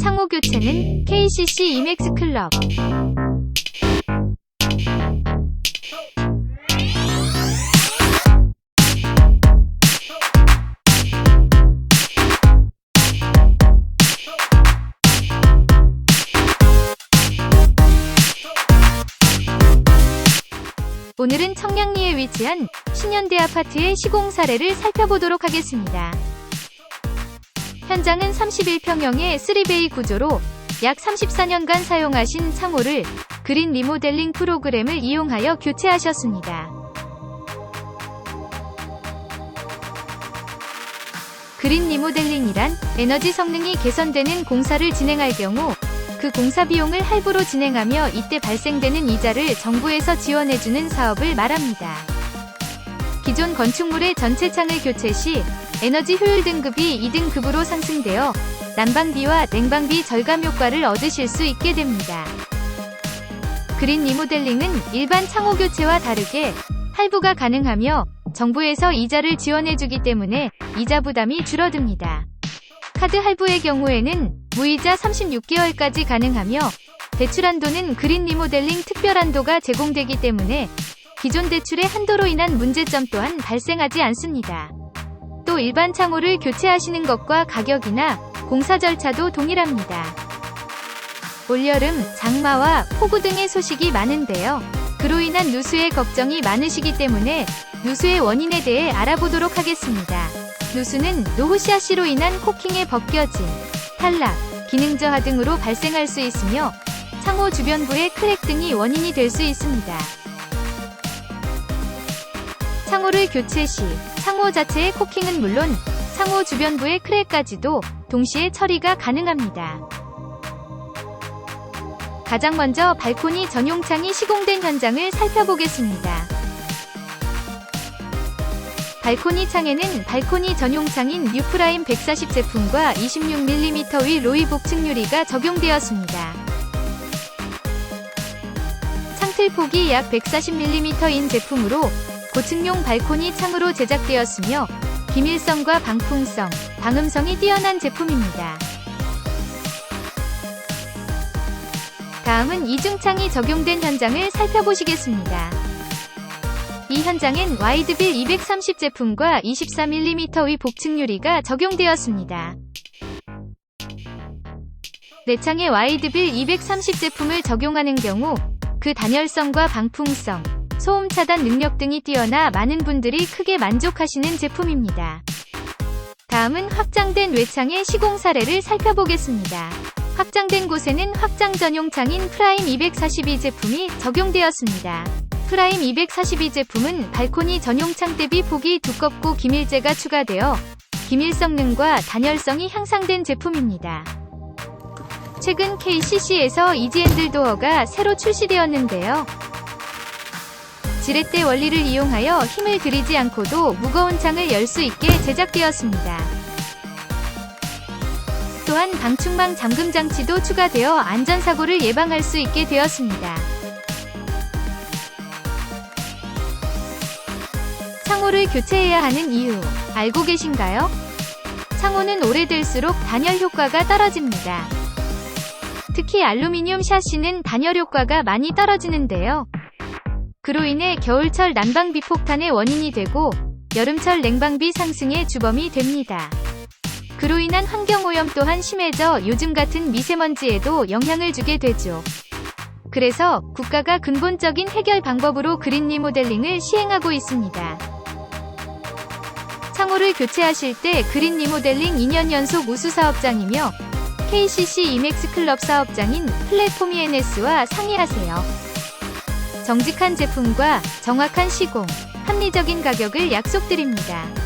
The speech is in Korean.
창호 교체는 KCC 이맥스 클럽. 오늘은 청량리에 위치한 신현대 아파트의 시공 사례를 살펴보도록 하겠습니다. 현장은 31평형의 3베이 구조로 약 34년간 사용하신 창호를 그린 리모델링 프로그램을 이용하여 교체하셨습니다. 그린 리모델링이란 에너지 성능이 개선되는 공사를 진행할 경우 그 공사 비용을 할부로 진행하며 이때 발생되는 이자를 정부에서 지원해주는 사업을 말합니다. 기존 건축물의 전체 창을 교체 시 에너지 효율 등급이 2등급으로 상승되어 난방비와 냉방비 절감 효과를 얻으실 수 있게 됩니다. 그린 리모델링은 일반 창호 교체와 다르게 할부가 가능하며 정부에서 이자를 지원해주기 때문에 이자 부담이 줄어듭니다. 카드 할부의 경우에는 무이자 36개월까지 가능하며 대출 한도는 그린 리모델링 특별 한도가 제공되기 때문에 기존 대출의 한도로 인한 문제점 또한 발생하지 않습니다. 또 일반 창호를 교체하시는 것과 가격이나 공사 절차도 동일합니다. 올여름 장마와 폭우 등의 소식이 많은데요. 그로 인한 누수의 걱정이 많으시기 때문에 누수의 원인에 대해 알아보도록 하겠습니다. 누수는 노후시아씨로 인한 코킹에 벗겨짐, 탈락, 기능 저하 등으로 발생할 수 있으며 창호 주변부의 크랙 등이 원인이 될 수 있습니다. 창호를 교체 시 창호 자체의 코킹은 물론 창호 주변부의 크랙까지도 동시에 처리가 가능합니다. 가장 먼저 발코니 전용 창이 시공된 현장을 살펴보겠습니다. 발코니 창에는 발코니 전용 창인 뉴프라임 140 제품과 26mm 위 로이 복 층 유리가 적용되었습니다. 창틀 폭이 약 140mm인 제품으로 고층용 발코니 창으로 제작되었으며 기밀성과 방풍성, 방음성이 뛰어난 제품입니다. 다음은 이중창이 적용된 현장을 살펴보시겠습니다. 이 현장엔 와이드빌 230 제품과 24mm 위 복층 유리가 적용되었습니다. 내창에 와이드빌 230 제품을 적용하는 경우 그 단열성과 방풍성, 소음 차단 능력 등이 뛰어나 많은 분들이 크게 만족하시는 제품입니다. 다음은 확장된 외창의 시공 사례를 살펴보겠습니다. 확장된 곳에는 확장 전용 창인 프라임 242 제품이 적용되었습니다. 프라임 242 제품은 발코니 전용 창 대비 폭이 두껍고 기밀재가 추가되어 기밀 성능과 단열성이 향상된 제품입니다. 최근 KCC에서 이지핸들 도어가 새로 출시되었는데요. 지렛대 원리를 이용하여 힘을 들이지 않고도 무거운 창을 열 수 있게 제작되었습니다. 또한 방충망 잠금 장치도 추가되어 안전사고를 예방할 수 있게 되었습니다. 창호를 교체해야 하는 이유 알고 계신가요? 창호는 오래될수록 단열 효과가 떨어집니다. 특히 알루미늄 샤시는 단열 효과가 많이 떨어지는데요. 그로 인해 겨울철 난방비 폭탄의 원인이 되고 여름철 냉방비 상승의 주범이 됩니다. 그로 인한 환경오염 또한 심해져 요즘 같은 미세먼지에도 영향을 주게 되죠. 그래서 국가가 근본적인 해결 방법으로 그린 리모델링을 시행하고 있습니다. 창호를 교체하실 때 그린 리모델링 2년 연속 우수 사업장이며 KCC 이맥스 클럽 사업장인 플랫폼 ENS와 상의하세요. 정직한 제품과 정확한 시공, 합리적인 가격을 약속드립니다.